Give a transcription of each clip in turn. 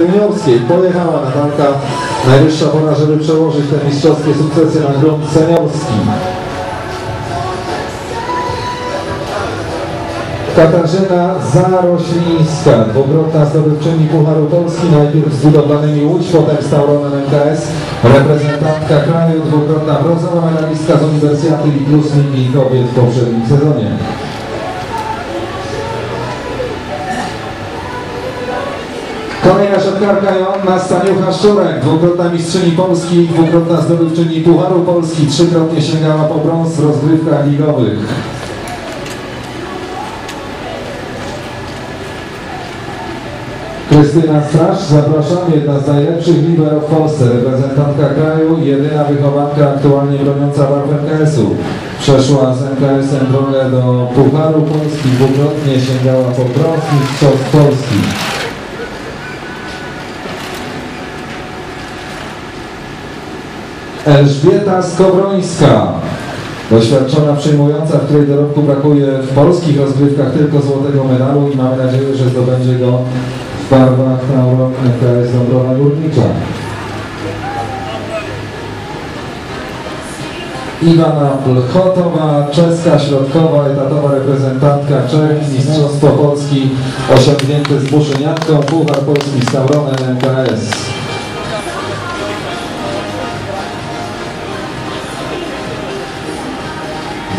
Juniorskiej pojechała Natalka. Najwyższa pora, żeby przełożyć te mistrzowskie sukcesy na grunt seniorski. Katarzyna Zaroślińska, dwukrotna zdobywczyni Pucharu Polski, najpierw z budowlanymi Łódź, potem z Tauronem MKS, reprezentantka kraju, dwukrotna brązowa medalistka z Uniwersjady i plus kobiet w poprzednim sezonie. Kolejna siatkarka Joanna Staniucha-Szczurek, dwukrotna mistrzyni Polski, dwukrotna zdobywczyni Pucharu Polski, trzykrotnie sięgała po brąz w rozgrywkach ligowych. Krystyna Strasz, zapraszam, jedna z najlepszych liberów w Polsce, reprezentantka kraju, jedyna wychowanka aktualnie broniąca barw MKS-u. Przeszła z MKS-em drogę do Pucharu Polski, dwukrotnie sięgała po brąz mistrzostw Polski. Elżbieta Skowrońska, doświadczona przyjmująca, w której dorobku brakuje w polskich rozgrywkach tylko złotego medalu i mamy nadzieję, że zdobędzie go w barwach Tauron MKS Dąbrowa Górnicza. Iwana Blchotowa, czeska środkowa, etatowa reprezentantka Czech, Mistrzostwo Polski osiągnięte z Buszynianką, Puchar Polski z Tauronem MKS.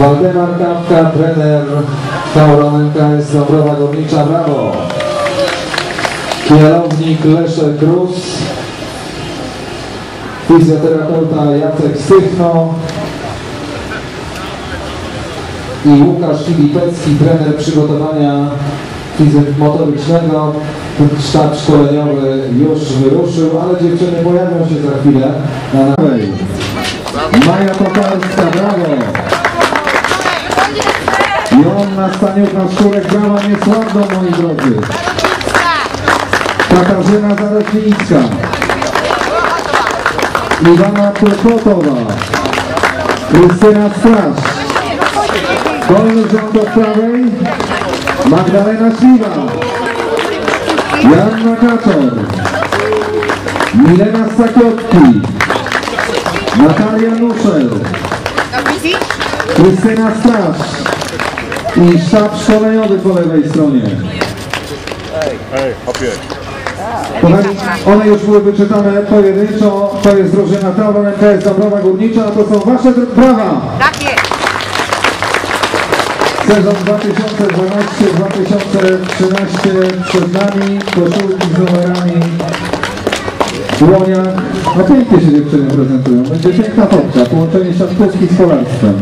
Waldemar Kapka, trener Tauron MKS Dąbrowa Górnicza, brawo! Kierownik Leszek Krus, fizjoterapeuta Jacek Stychno i Łukasz Filipecki, trener przygotowania motorycznego. Sztab szkoleniowy już wyruszył, ale dziewczyny pojawią się za chwilę na. Maja Tokarska, brawo! Joanna Staniucha-Szczurek, brawa niesławną, moi drodzy. Katarzyna Zareślińska. Iwana Płotowa. Krystyna Strasz. Dolny rząd do prawej. Magdalena Śliwa. Joanna Kaczor. Milena Stakiotki. Natalia Nuszel. Krystyna Strasz. I sztab szkoleniowy po lewej stronie. Ej, hopie. Kochani, one już były wyczytane pojedynczo. To jest drużyna Tauron MKS Dąbrowa Górnicza, a to są wasze brawa! Tak jest. Sezon 2012-2013 przed nami, koszulki z numerami w dłoniach. No pięknie się dziewczyny prezentują. Będzie piękna fotka, połączenie siatkówki z kolarstwem.